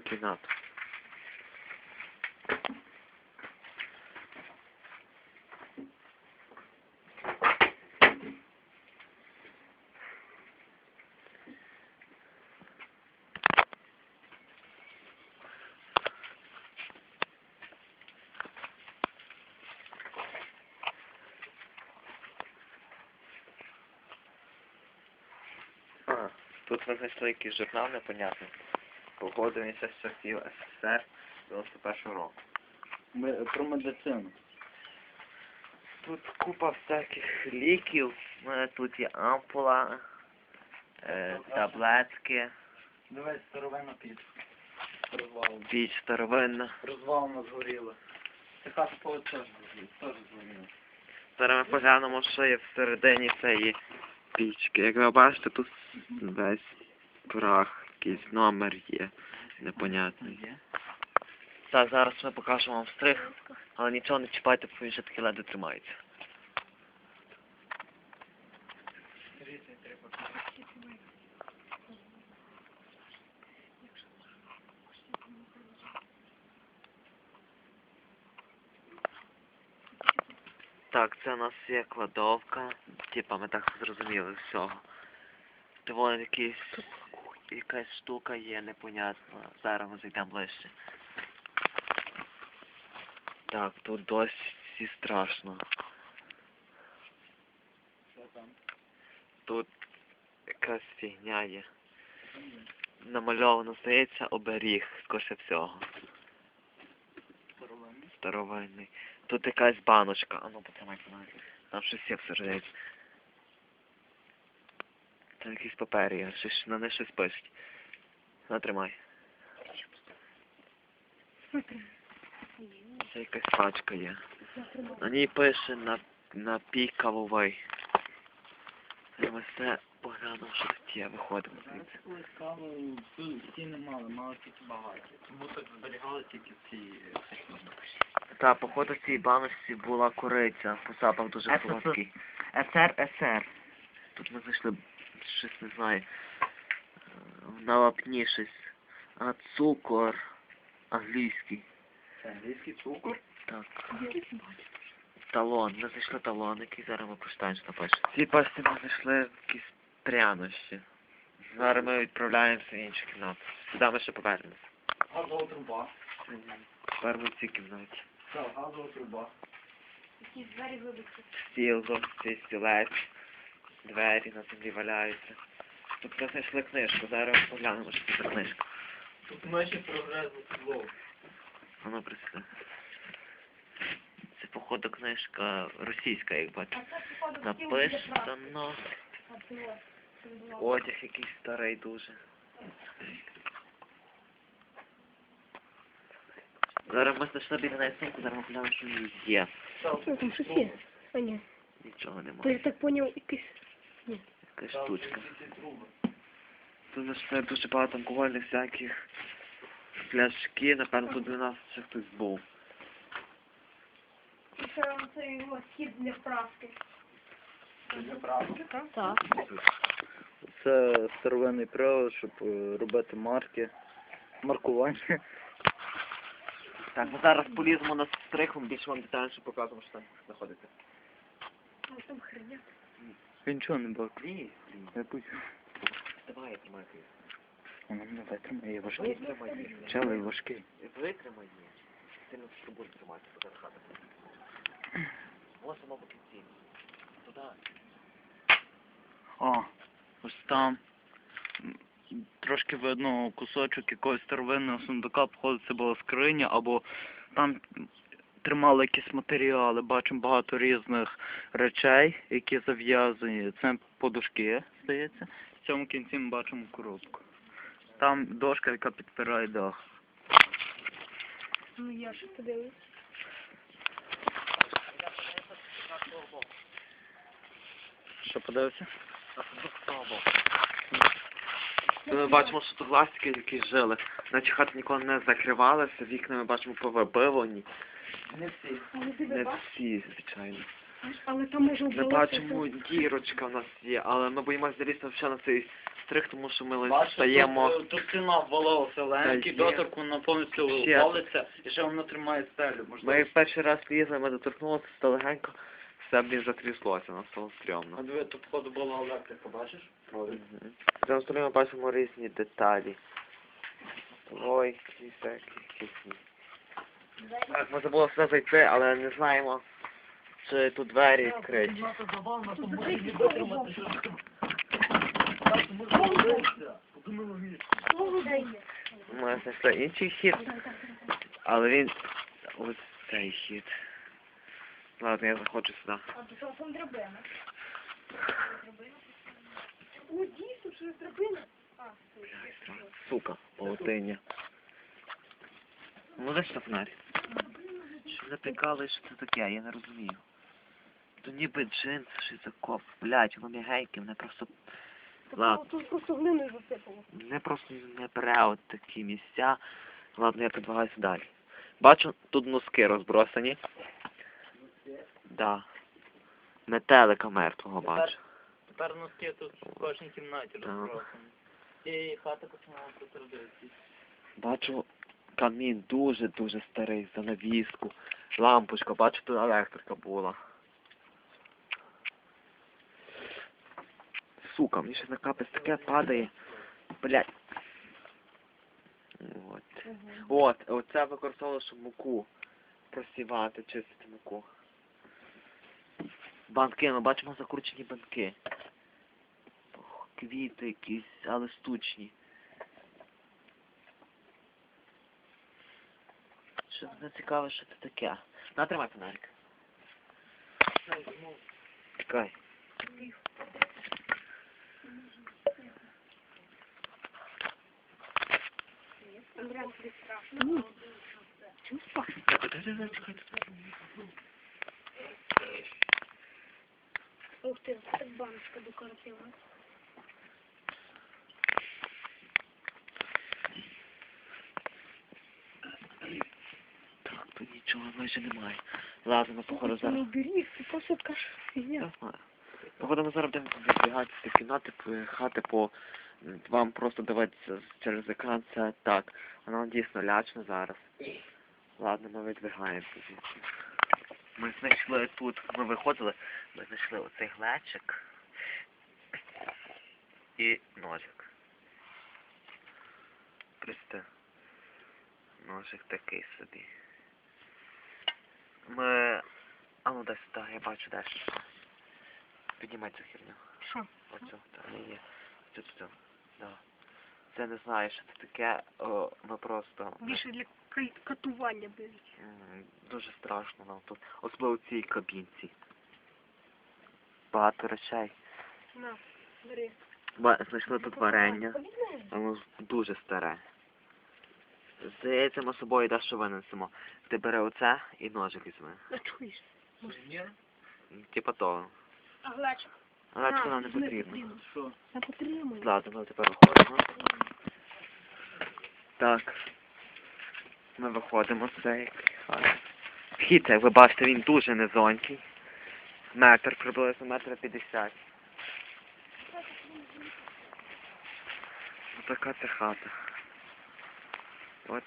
Кімнату. А, тут ми знайшли журнал непонятний. З часів СССР 91 року. Ми, про медицину. Тут купа всяких ліків. У мене тут є ампула, е, таблетки, Давай старовина під. Розвалом. піч старовинна. Розвалом згоріла. Це хата. Теж згоріла. Зараз ми поглянемо, що є всередині цієї пічки. Як ви бачите, тут весь прах, якийсь номер є непонятний. Так, зараз ми покажемо вам стрих, але нічого не чіпайте, бо він ще таки ледве тримається. Так, це у нас є кладовка. Типа ми так зрозуміли всього. Доволі якийсь якась штука є непонятна. Зараз ми зайдемо ближче. Так, тут досі страшно. Що там? Тут якась фігня є. Намальовано, здається, оберіг, скоріше всього. Старовинний. Тут якась баночка. А ну потримай мене. Там щось є всередині. Там якісь папери є, щось на них щось пишуть. Натримай. Це якась пачка є. На ній пише на, напій кавовий. Ми все поглянемо, що тут є, виходимо звідси. Колись каву тут стіни мали, мали тільки багаті. Тому тут зберігали тільки ці. Та, походу в цій баночці була кориця, по запах дуже Це солодкий. СРСР. Тут ми знайшли щось не знаю. е, На лапні щось. А цукор англійський. Це англійський цукор. Так. Талон. Ми знайшли талон, який зараз ми прочитаємо, що напише. В цій пасті ми знайшли якісь прянощі. Зараз ми відправляємося в іншу кімнату. Сюди ми ще повернемося. Газова труба. Тепер ми в цій кімнаті. Це газова труба. Якісь двері вибухи. Стіл, зовсім стілець, двері на землі валяються. Тут ми знайшли книжку, зараз поглянемо, що це за книжка. Тут межі прогрезу підлогу. Воно присутне. Це, походу, книжка російська, як бачу. Написано одяг якийсь старий дуже. Зараз ми знайшли біля неї сумку, зараз ми поглянемо, що в ній є. Там щось є. А ні. Нічого То я немає. так поняв, якийсь... Якась штучка. Тут знайшли дуже багато алкогольних всяких пляшки, напевно, тут для нас ще хтось був. Це, його схід для вправки. Так. Це старовинний привод, щоб е, робити марки. Маркування. Так, ми зараз поліземо на стрихом, більше вам детальніше покажемо, що там знаходиться. А там херня. Він нічого не бачив. Ні. Я пусть. Давай я тримаю. Воно мене витримає, я важкий. Її. Челий важкий. Витримай її. Ти не спробуй тримати, туди хата. Ось воно по кінці. Туди. А, ось там. Трошки видно кусочок якогось старовинного сундука, походу це була скриня, або там тримали якісь матеріали. Бачимо багато різних речей, які зав'язані. Це подушки, здається. В цьому кінці ми бачимо коробку. Там дошка, яка підпирає дах. Ну я ще подивлюсь. Що подивився? Ми бачимо, що тут власники якісь жили. Наче хата ніколи не закривалася, вікна ми бачимо повибивані. Не всі. Не всі, звичайно. але там може Ми бачимо, дірочка в нас є, але ми боїмося залізти ще на цей стриг, тому що ми лише стаємо. тут, тут стіна ввалилася, легенький є. доторк, вона повністю Ще. валиться, і ще вона тримає стелю. Можливо, Ми перший раз лізли, ми доторкнулися, все легенько, все блін затряслося, нас стало А стрьомно. диви, тут походу була електрика, бачиш? Мгм. В цьому ми бачимо різні деталі. Ой, такі, якісь. Так, ми забули сюди зайти, але не знаємо, чи тут двері відкриті. Ми знайшли інший хід, але він... Ось цей хід. Ладно, я заходжу сюди. А то що там драбина? О, дійсно, що це драбина? А, Сука, паутиня. Ну де ж фонарь? Що затикали, що це таке, я не розумію. То ніби джинси, що це коп, блядь, воно м'ягеньке, мене просто, Ладно. Тут просто глиною засипало. мене просто не бере от такі місця. Ладно, я продвигаюся далі. Бачу, тут носки розбросані. Да. Метелика мертвого бачу. Тепер носки тут в кожній кімнаті розбросані. І хата починала протрадитися. Бачу камін дуже-дуже старий, занавіску, лампочка, бачу тут електрика була. Сука, мені ще на капець таке падає. Блять. От. От, оце використовувало, щоб муку просівати, чистити муку. Банки, ми бачимо закручені банки. Ох, Квіти якісь, але штучні. зацикаващата така. Натримай фонарика. Така е. Ух ты, баночка докорпилась. Тут майже немає. Ми походу зараз. Ну, бери, це просто така ж фігня. Походу ми зараз будемо вибігати з кімнати, хати по вам просто дивитися через екран, це так. Воно дійсно лячно зараз. Ладно, ми видвигаємося звідси. Ми знайшли тут, ми виходили, ми знайшли оцей глечик і ножик. Просто ножик такий собі. Ми... А ну дай сюди, я бачу далі. Піднімай цю херню. Що? Оцю, так, ні, ні. Цю, цю, цю. Да. Це не знаю, що це таке, о, ми просто... Більше для кай- катування беріть. М, Дуже страшно нам тут. Особливо в цій кабінці. Багато речей. На, бери. Ба- Знайшли тут варення. Воно дуже старе. Здається, ми з собою дещо винесемо. Ти бери оце і ножик візьми. А чуєш? Типа того. А глечик? Це нам не потрібно. потрібно. Що? Я потримаю. Ладно, ми тепер виходимо. Так. Ми виходимо з цієї хати. Вхід, як ви бачите, він дуже низонький. Метр, приблизно метр п'ятдесят. Така це хата. От